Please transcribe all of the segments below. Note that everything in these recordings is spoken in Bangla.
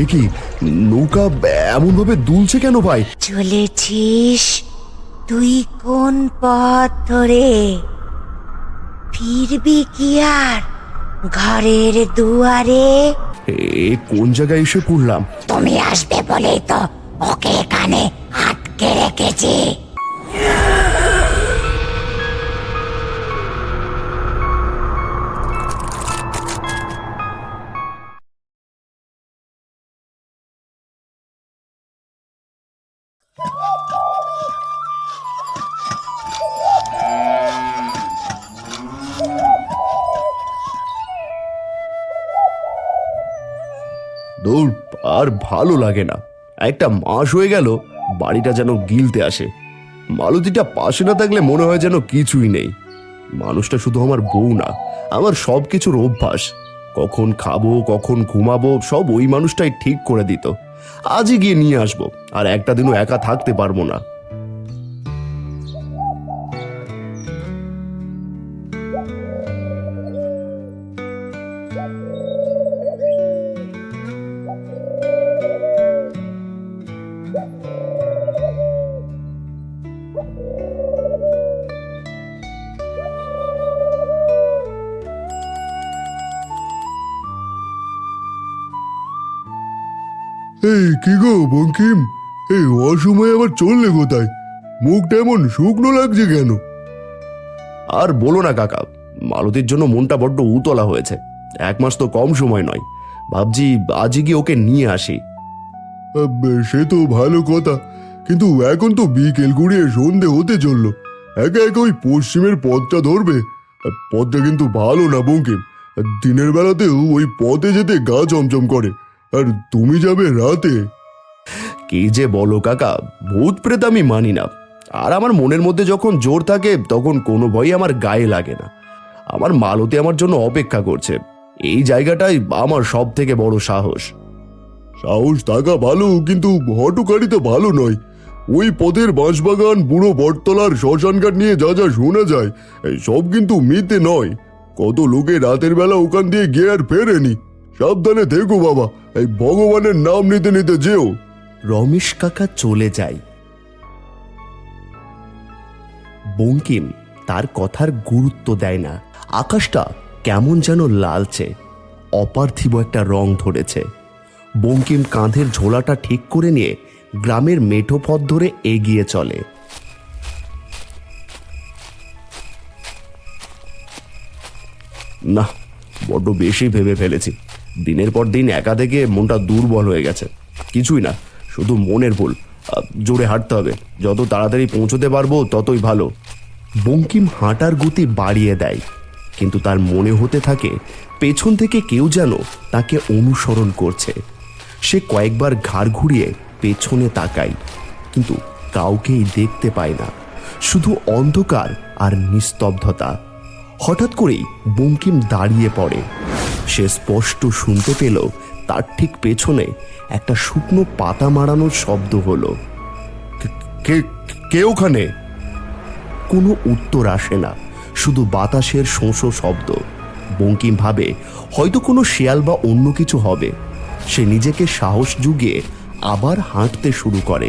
এ কি নৌকা এমন ভাবে দুলছে কেন ভাই? চলেছিস তুই কোন পথ ধরে? ফিরবি কি আর ঘরের দুয়ারে? এ কোন জায়গায় এসে পড়লাম? তুমি আসবে বলেই তো ওকে এখানে আটকে রেখেছি। দৌড় আর ভালো লাগে না। একটা মাস হয়ে গেল, বাড়িটা যেন গিলতে আসে। মালতীটা পাশে না থাকলে মনে হয় যেন কিছুই নেই। মানুষটা শুধু আমার বউ না, আমার সব কিছুর অভ্যাস। কখন খাব, কখন ঘুমাবো, সব ওই মানুষটাই ঠিক করে দিত। আজই গিয়ে নিয়ে আসব, আর একটা দিনও একা থাকতে পারব না। গো বঙ্কিম এই অসময়ে আবার চললে কোথায়? মুখটা এমন শুকনো লাগছে কেন? আর বলো না কাকা মালতীর জন্য মনটা বড্ড উতলা হয়েছে। এক মাস তো কম সময় নয়। ভাবছি আজই গিয়ে ওকে নিয়ে আসি। সে তো ভালো কথা কিন্তু এখন তো বিকেল গড়িয়ে সন্ধে হতে চলল। একা একা ওই পশ্চিমের পথটা ধরবে। পথটা কিন্তু ভালো না বঙ্কিম। দিনের বেলাতেও ওই পথে যেতে গা চমচম করে। আর তুমি যাবে রাতে। কি যে বলো কাকা, ভূত প্রেত আমি মানি না। আর আমার মনের মধ্যে যখন জোর থাকে, তখন কোনো ভয় আমার গায়ে লাগে না। আমার মালতী আমার জন্য অপেক্ষা করছে। এই জায়গাটাই আমার সব থেকে বড় সাহস। সাহস থাকা ভালো, কিন্তু হটকারি তো ভালো নয়। ওই পথের বাঁশবাগান, বুড়ো বটতলার শ্মশানঘাট নিয়ে যা যা শোনা যায় সব কিন্তু মিথ্যে নয়। কত লোকে রাতের বেলা ওখান দিয়ে গিয়ে আর ফেরেনি। সাবধানে থেকো বাবা, এই ভগবানের নাম নিতে নিতে যেও। রমেশ কাকা চলে যায়। বঙ্কিম তার কথার গুরুত্ব দেয় না। আকাশটা কেমন যেন লালচে, অপার্থিব একটা রং ধরেছে। বঙ্কিম কাঁধের ঝোলাটা ঠিক করে নিয়ে গ্রামের মেঠো পথ ধরে এগিয়ে চলে। না, বড্ড বেশি ভেবে ফেলেছি। দিনের পর দিন একা থেকে মনটা দুর্বল হয়ে গেছে। কিছুই না শুধু মনের ভুল। জোরে হাঁটতে হবে। যত তাড়াতাড়ি পৌঁছতে পারব, ততই ভালো। বঙ্কিম হাঁটার গতি বাড়িয়ে দেয়, কিন্তু তার মনে হতে থাকে, পেছন থেকে কেউ যেন তাকে অনুসরণ করছে। সে কয়েকবার ঘাড় ঘুরিয়ে পেছনে তাকায়, কিন্তু কাউকেই দেখতে পায় না। শুধু অন্ধকার আর নিস্তব্ধতা। হঠাৎ করেই বঙ্কিম দাঁড়িয়ে পড়ে। সে স্পষ্ট শুনতে পেল তার ঠিক পেছনে একটা শুকনো পাতা মারানোর শব্দ হলো। কে ওখানে? কোনো উত্তর আসে না, শুধু বাতাসের শোঁসো শব্দ। বঙ্কিম ভাবে, হয়তো কোনো শেয়াল বা অন্য কিছু হবে। সে নিজেকে সাহস জুগিয়ে আবার হাঁটতে শুরু করে।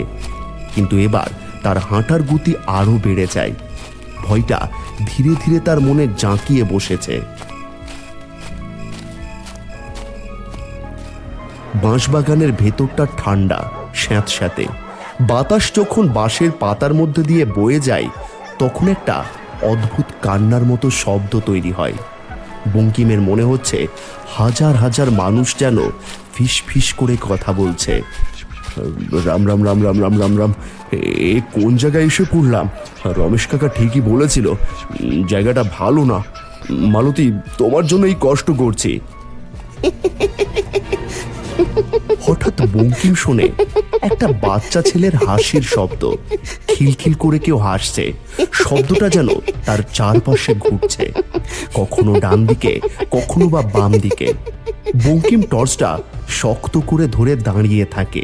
কিন্তু এবার তার হাঁটার গতি আরও বেড়ে যায়। ভয়টা ধীরে ধীরে তার মনে জাঁকিয়ে বসেছে। বাঁশবাগানের ভেতরটা ঠান্ডা, স্যাঁতস্যাঁতে। বাতাস যখন বাঁশের পাতার মধ্যে দিয়ে বয়ে যায়, তখন একটা অদ্ভুত কান্নার মতো শব্দ তৈরি হয়। বঙ্কিমের মনে হচ্ছে হাজার হাজার মানুষ যেন ফিস ফিস করে কথা বলছে। রাম রাম রাম রাম রাম রাম রাম, এ কোন জায়গায় এসে পড়লাম? রমেশ কাকা ঠিকই বলেছিল জায়গাটা ভালো না। মালতী, তোমার জন্য এই কষ্ট করছি। হঠাৎ বঙ্কিম শুনে একটা বাচ্চা ছেলের হাসির শব্দ। খিলখিল করে কেউ হাসছে। শব্দটা যেন তার চারপাশে ঘুরছে। কখনো ডান দিকে কখনো বা বাম দিকে বঙ্কিম টর্চটা শক্ত করে ধরে দাঁড়িয়ে থাকে।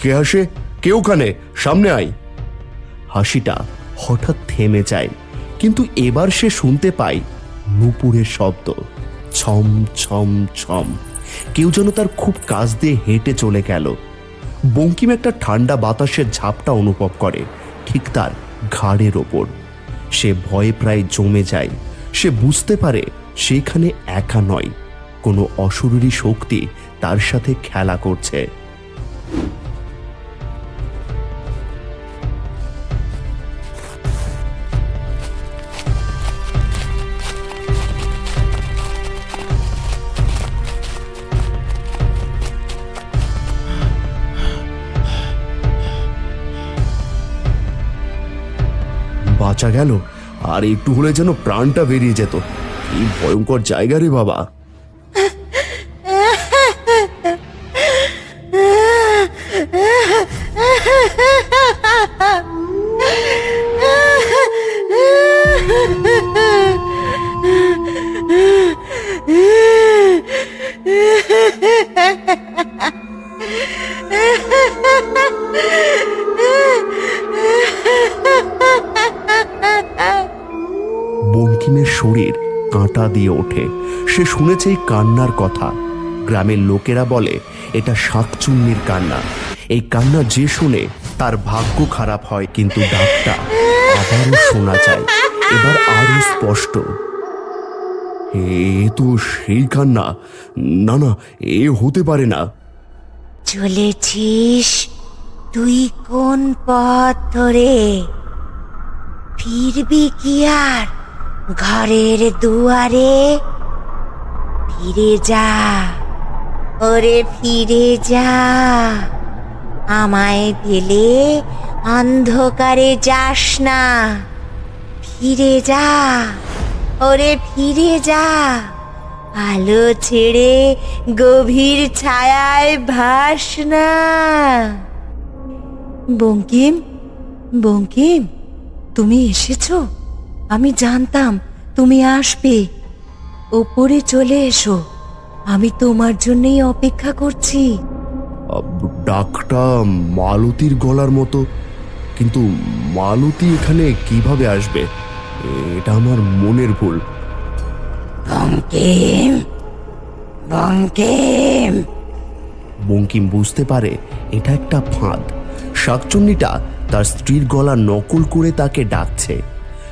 কে হাসে কে ওখানে? সামনে আয়। হাসিটা হঠাৎ থেমে যায়, কিন্তু এবার সে শুনতে পায় নুপুরের শব্দ। ছম ছম ছম। কেউ যেন তার খুব কাছ দিয়ে হেঁটে চলে গেল। বঙ্কিম একটা ঠান্ডা বাতাসের ঝাপটা অনুভব করে, ঠিক তার ঘাড়ের ওপর। সে ভয়ে প্রায় জমে যায়। সে বুঝতে পারে সেখানে একা নয়, কোনো অশরীরী শক্তি তার সাথে খেলা করছে। বাঁচা গেল আর একটু হলে যেন প্রাণটা বেরিয়ে যেত। কি ভয়ঙ্কর জায়গা রে বাবা। দিয়ে ওঠে। সে শুনেছে এই কান্নার কথা। গ্রামের লোকেরা বলে, এটা শাকচুন্নির কান্না। এই কান্না যে শুনে তার ভাগ্য খারাপ হয়, কিন্তু ডাকটা আবারও শোনা যায়। এবার আরও স্পষ্ট। এ তো সেই কান্না। না না, এ হতে পারে না। চলেছিস তুই কোন পথ ধরে? ফিরবি কি আর? ঘরের দুয়ারে ফিরে যা ওরে ফিরে যা। আমায় ফেলে অন্ধকারে যাস না, ফিরে যা ওরে ফিরে যা। আলো ছেড়ে গভীর ছায়ায় ভাস না। বঙ্কিম বঙ্কিম, তুমি এসেছ? আমি জানতাম তুমি আসবে। ওপরে চলে এসো। আমি তোমার জন্যই অপেক্ষা করছি। ডাকটা মালতীর গলার মতো। কিন্তু মালতী এখানে কীভাবে আসবে? এটা আমার মনের ভুল। বঙ্কিম বঙ্কিম। বঙ্কিম বুঝতে পারে এটা একটা ফাঁদ। শাকচুন্নিটা তার স্ত্রীর গলা নকল করে তাকে ডাকছে।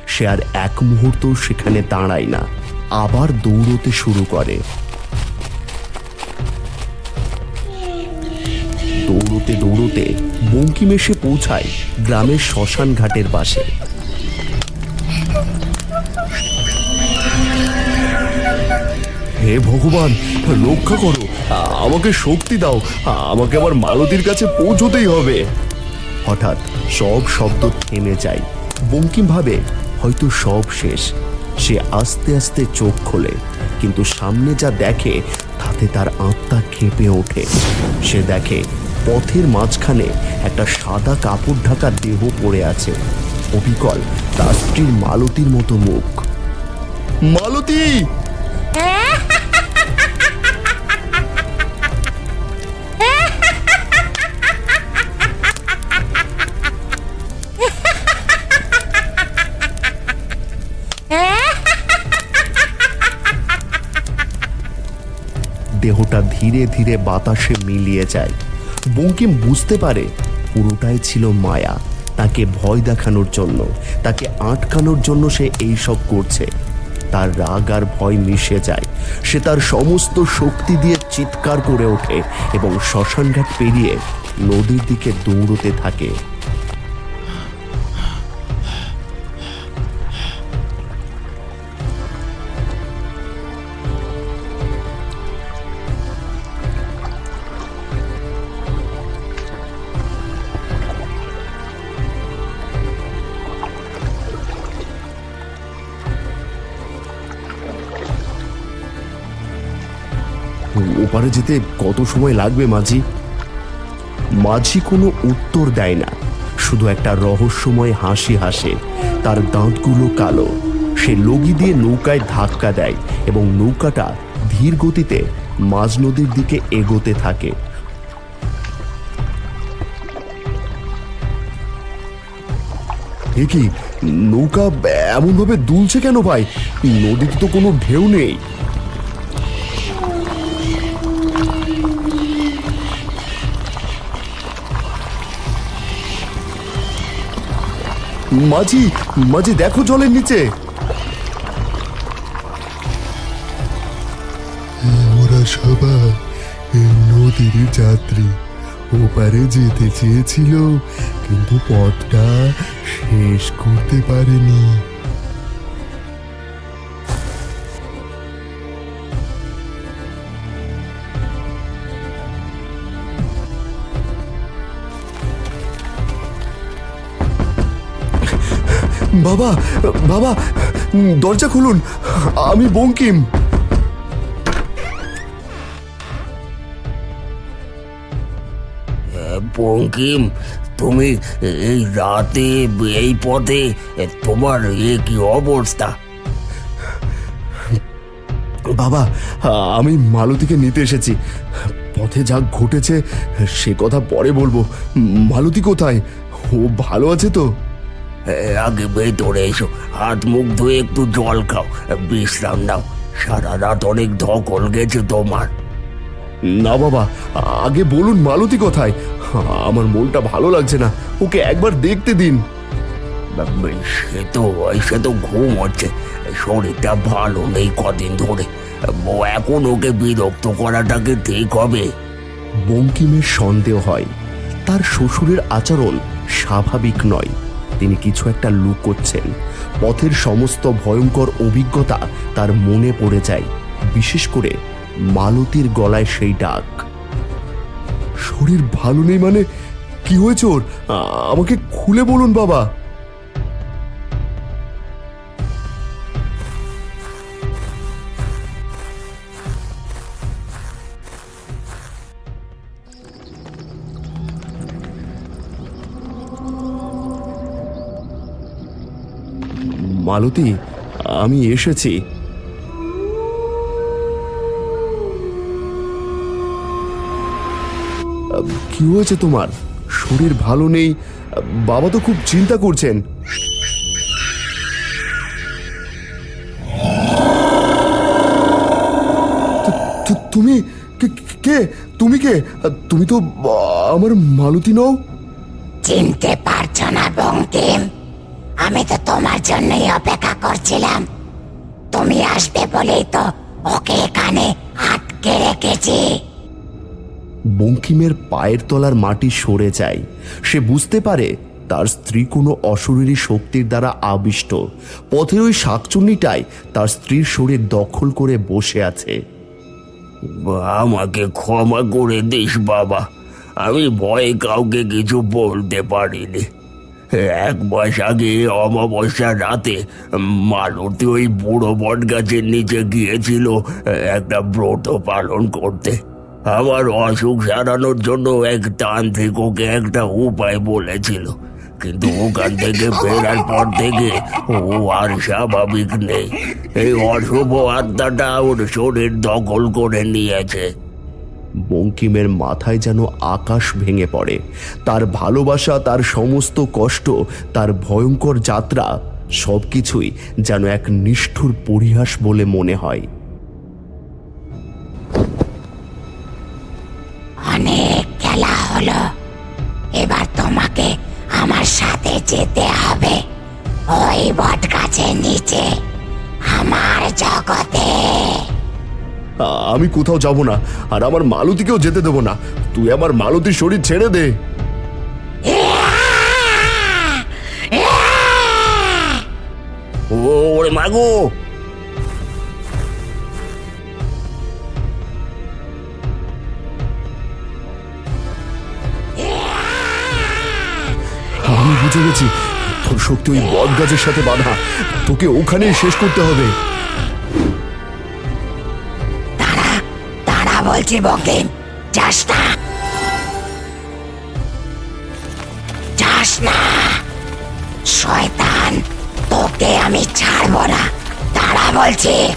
সে আর এক মুহূর্ত সেখানে দাঁড়ায় না। আবার দৌড়তে শুরু করে। দৌড়তে দৌড়তে বঙ্কিম এসে পৌঁছায় গ্রামের শ্মশান ঘাটের পাশে। হে ভগবান রক্ষা করো, আমাকে শক্তি দাও, আমাকে আবার মালতীর কাছে পৌঁছতেই হবে। হঠাৎ সব শব্দ থেমে যায়। বঙ্কিম ভাবে হয়তো সব শেষ। সে আস্তে আস্তে চোখ খোলে, কিন্তু সামনে যা দেখে, তাতে তার আত্মা কেঁপে ওঠে। সে দেখে পথের মাঝখানে একটা সাদা কাপড় ঢাকা দেহ পড়ে আছে। অবিকল তার স্ত্রীর মালতীর মতো মুখ। মালতী! দেহটা ধীরে ধীরে বাতাসে মিলিয়ে যায়। বঙ্কিম বুঝতে পারে পুরোটাই ছিল মায়া। তাকে ভয় দেখানোর জন্য, তাকে আটকানোর জন্য সে এই সব করছে। তার রাগ আর ভয় মিশে যায়। সে তার সমস্ত শক্তি দিয়ে চিৎকার করে ওঠে এবং শ্মশানঘাট পেরিয়ে নদীর দিকে দৌড়তে থাকে। ওপারে যেতে কত সময় লাগবে, মাঝি? মাঝি কোনো উত্তর দেয় না। শুধু একটা রহস্যময় হাসি হাসে। তার দাঁতগুলো কালো। সে লগি দিয়ে নৌকায় ধাক্কা দেয় এবং নৌকাটা ধীর গতিতে মাঝ নদীর দিকে এগোতে থাকে। কি, নৌকা এমনভাবে দুলছে কেন ভাই? নদীতে তো কোনো ঢেউ নেই। মাঝি মাঝি, দেখো জলের নিচে। ওরা সবাই নদীর যাত্রী। ওপারে যেতে চেয়েছিল, কিন্তু পথটা শেষ করতে পারেনি। বাবা বাবা দরজা খুলুন। আমি বঙ্কিম। বঙ্কিম তুমি এই রাতে এই পথে তোমার এ কি অবস্থা? বাবা আমি মালতীকে নিতে এসেছি। পথে যা ঘটেছে সে কথা পরে বলব। মালতী কোথায়? ও ভালো আছে তো? আগে ভেতরে এসো। হাত মুখ ধুয়ে একটু জল খাও। বিশ্রাম নাও। সারা রাত অনেক ধকল গেছে তোমার। না বাবা আগে বলুন মালতী কোথায়? আমার মনটা ভালো লাগছে না। ওকে একবার দেখতে দিন। সে তো সে তো ঘুম হচ্ছে। শরীরটা ভালো নেই কদিন ধরে। এখন ওকে বিরক্ত করাটাকে ঠিক হবে। বঙ্কিমের সন্দেহ হয়। তার শ্বশুরের আচরণ স্বাভাবিক নয়। তিনি কিছু একটা লুকোচ্ছেন। পথের সমস্ত ভয়ঙ্কর অভিজ্ঞতা তার মনে পড়ে যায়, বিশেষ করে মালতীর গলায় সেই ডাক। শরীর ভালো নেই মানে? কি হয়েছে ওর? আমাকে খুলে বলুন বাবা। মালতী, আমি এসেছি। কি হয়েছে তোমার? শরীর ভালো নেই। বাবা তো খুব চিন্তা করছেন। তুমি কে- তুমি কে? তুমি তো আমার মালতী নও? চিনতে পারছ না, বঙ্কিম। আমি তো তোমার জন্যই অপেক্ষা করছিলাম। তুমি আসবে বলেই তো ওকে এখানে আটকে রেখেছি। বঙ্কিমের পায়ের তলার মাটি সরে যায়। সে বুঝতে পারে তার স্ত্রী কোনো অশরীরী শক্তির দ্বারা আবিষ্ট। পথে ওই শাকচুন্নিটাই তার স্ত্রীর শরীর দখল করে বসে আছে। আমাকে ক্ষমা করে দিস বাবা। আমি ভয়ে কাউকে কিছু বলতে পারিনি। এক মাস আগে অমাবস্যার রাতে মালতী ওই বুড়ো বট গাছের নিচে গিয়েছিল একটা ব্রত পালন করতে। আমার অসুখ সারানোর জন্য এক তান্ত্রিক ওকে একটা উপায় বলেছিল। কিন্তু ওখান থেকে ফেরার পর থেকে ও আর স্বাভাবিক নেই। এই অশুভ আত্মাটা ওর শরীর দখল করে নিয়েছে। বঙ্কিমের মাথায় যেন আকাশ ভেঙে পড়ে। তার ভালোবাসা, তার সমস্ত কষ্ট, তার ভয়ঙ্কর যাত্রা, সবকিছুই যেন এক নিষ্ঠুর পরিহাস বলে মনে হয়। অনেক খেলা হলো। এবার তোমাকে আমার সাথে যেতে হবে। ওই বট গাছের নিচে। আমার জগতে আ- আমি কোথাও যাব না। আর আমার মালতীকেও যেতে দেবো না। তুই আমার মালতীর শরীর ছেড়ে দে। আমি বুঝে গেছি, তোর শক্তি ওই বট গাছের সাথে বাঁধা। তোকে ওখানেই শেষ করতে হবে। বলছি বঙ্কিম যাস না। যাস না। শয়তান, তোকে আমি ছাড়বো না। তারা বলছি।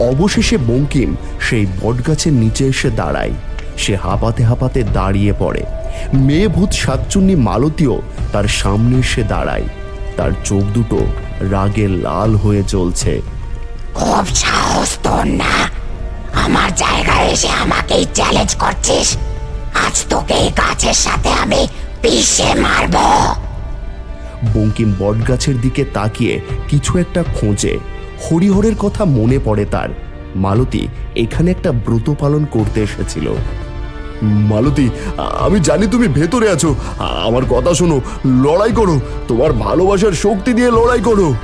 অবশেষে বঙ্কিম সেই বটগাছের নিচে এসে দাঁড়ায়। সে হাঁপাতে হাঁপাতে দাঁড়িয়ে পড়ে। মেয়ে ভূত সাতচুন্নি মালতীও তার সামনে এসে দাঁড়ায়। তার চোখ দুটো রাগে লাল হয়ে জ্বলছে খুব সাহস তোর না। আমার জায়গায় এসে আমাকেই চ্যালেঞ্জ করছিস। আজ তোকে এই গাছের সাথে আমি পিষে মারবো। বঙ্কিম বটগাছের দিকে তাকিয়ে কিছু একটা খোঁজে। হরিহরের কথা মনে পড়ে তার। মালতী এখানে একটা ব্রত পালন করতে এসেছিল। মালতী, আমি জানি তুমি ভেতরে আছো। আমার কথা শোনো, লড়াই করো। তোমার ভালোবাসার শক্তি দিয়ে লড়াই করো।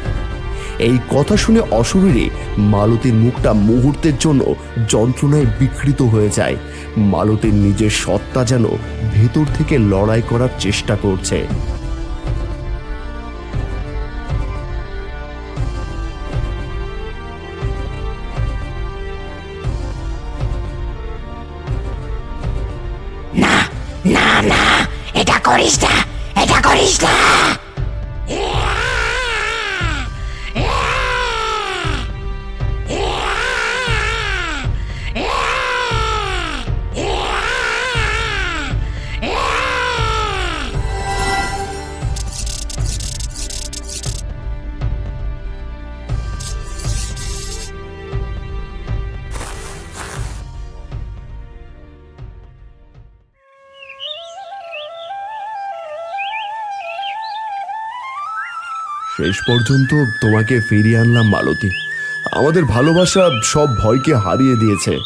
এই কথা শুনে অশরীরে মালতীর মুখটা মুহূর্তের জন্য যন্ত্রণায় বিকৃত হয়ে যায়। মালতীর নিজের সত্তা যেন ভেতর থেকে লড়াই করার চেষ্টা করছে। শেষ পর্যন্ত তোমাকে ফিরিয়ে আনলাম মালতী। আমাদের ভালোবাসা সব ভয়কে হারিয়ে দিয়েছে।